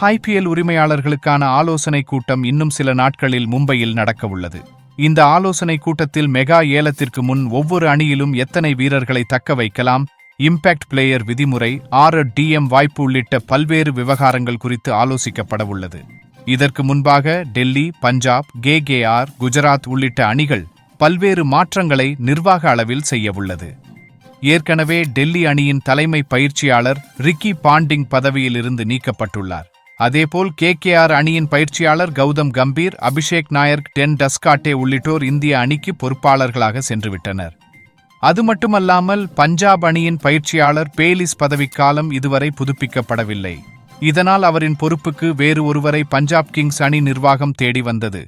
IPL உரிமையாளர்களுக்கான ஆலோசனை கூட்டம் இன்னும் சில நாட்களில் மும்பையில் நடக்கவுள்ளது. இந்த ஆலோசனை கூட்டத்தில் மெகா ஏலத்திற்கு முன் ஒவ்வொரு அணியிலும் எத்தனை வீரர்களை தக்க வைக்கலாம் இம்பாக்ட் பிளேயர் விதிமுறை ஆறு டிஎம் வாய்ப்பு உள்ளிட்ட பல்வேறு விவகாரங்கள் குறித்து ஆலோசிக்கப்படவுள்ளது. இதற்கு முன்பாக டெல்லி பஞ்சாப் கேகேஆர் குஜராத் உள்ளிட்ட அணிகள் பல்வேறு மாற்றங்களை நிர்வாக அளவில் செய்யவுள்ளது. ஏற்கனவே டெல்லி அணியின் தலைமை பயிற்சியாளர் ரிக்கி பாண்டிங் பதவியிலிருந்து நீக்கப்பட்டுள்ளார். அதேபோல் கேகேஆர் அணியின் பயிற்சியாளர் கௌதம் கம்பீர் அபிஷேக் நாயர் டென் டஸ்காட்டே உள்ளிட்டோர் இந்திய அணிக்கு பொறுப்பாளர்களாக சென்றுவிட்டனர். அது மட்டுமல்லாமல் பஞ்சாப் அணியின் பயிற்சியாளர் பேலிஸ் பதவிக்காலம் இதுவரை புதுப்பிக்கப்படவில்லை. இதனால் அவரின் பொறுப்புக்கு வேறு ஒருவரை பஞ்சாப் கிங்ஸ் அணி நிர்வாகம் தேடி வந்தது.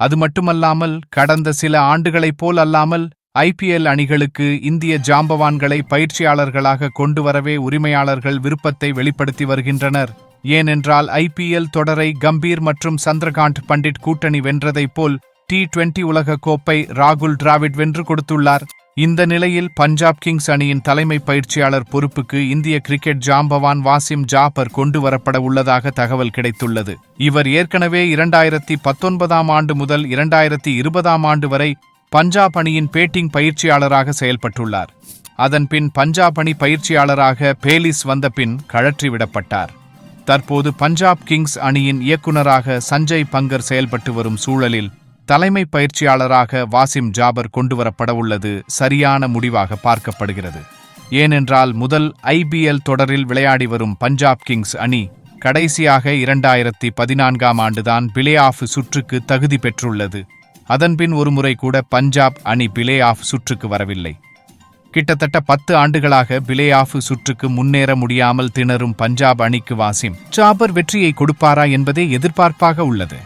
அது மட்டுமல்லாமல் கடந்த சில ஆண்டுகளைப் போல் அல்லாமல் ஐபிஎல் அணிகளுக்கு இந்திய ஜாம்பவான்களை பயிற்சியாளர்களாக கொண்டு வரவே உரிமையாளர்கள் விருப்பத்தை வெளிப்படுத்தி வருகின்றனர். ஏனென்றால் ஐபிஎல் தொடரை கம்பீர் மற்றும் சந்திரகாண்ட் பண்டிட் கூட்டணி வென்றதைப் போல் டி டுவெண்டி உலக கோப்பை ராகுல் டிராவிட் வென்று கொடுத்துள்ளார். இந்த நிலையில் பஞ்சாப் கிங்ஸ் அணியின் தலைமை பயிற்சியாளர் பொறுப்புக்கு இந்திய கிரிக்கெட் ஜாம்பவான் வாசிம் ஜாபர் கொண்டு வரப்பட உள்ளதாக தகவல் கிடைத்துள்ளது. இவர் ஏற்கனவே இரண்டாயிரத்தி பத்தொன்பதாம் ஆண்டு முதல் இரண்டாயிரத்தி இருபதாம் ஆண்டு வரை பஞ்சாப் அணியின் பேட்டிங் பயிற்சியாளராக செயல்பட்டுள்ளார். அதன்பின் பஞ்சாப் அணி பயிற்சியாளராக பேலிஸ் வந்த பின் கழற்றிவிடப்பட்டார். தற்போது பஞ்சாப் கிங்ஸ் அணியின் இயக்குநராக சஞ்சய் பங்கர் செயல்பட்டு வரும் சூழலில் தலைமை பயிற்சியாளராக வாசிம் ஜாபர் கொண்டுவரப்படவுள்ளது சரியான முடிவாக பார்க்கப்படுகிறது. ஏனென்றால் முதல் ஐபிஎல் தொடரில் விளையாடி வரும் பஞ்சாப் கிங்ஸ் அணி கடைசியாக இரண்டாயிரத்தி பதினான்காம் ஆண்டுதான் பிளே ஆஃப் சுற்றுக்கு தகுதி பெற்றுள்ளது. அதன்பின் ஒருமுறை கூட பஞ்சாப் அணி பிளே ஆஃப் சுற்றுக்கு வரவில்லை. கிட்டத்தட்ட பத்து ஆண்டுகளாக பிளே ஆஃப் சுற்றுக்கு முன்னேற முடியாமல் திணறும் பஞ்சாப் அணிக்கு வாசிம். ஜாபர் வெற்றியை கொடுப்பாரா என்பதே எதிர்பார்ப்பாக உள்ளது.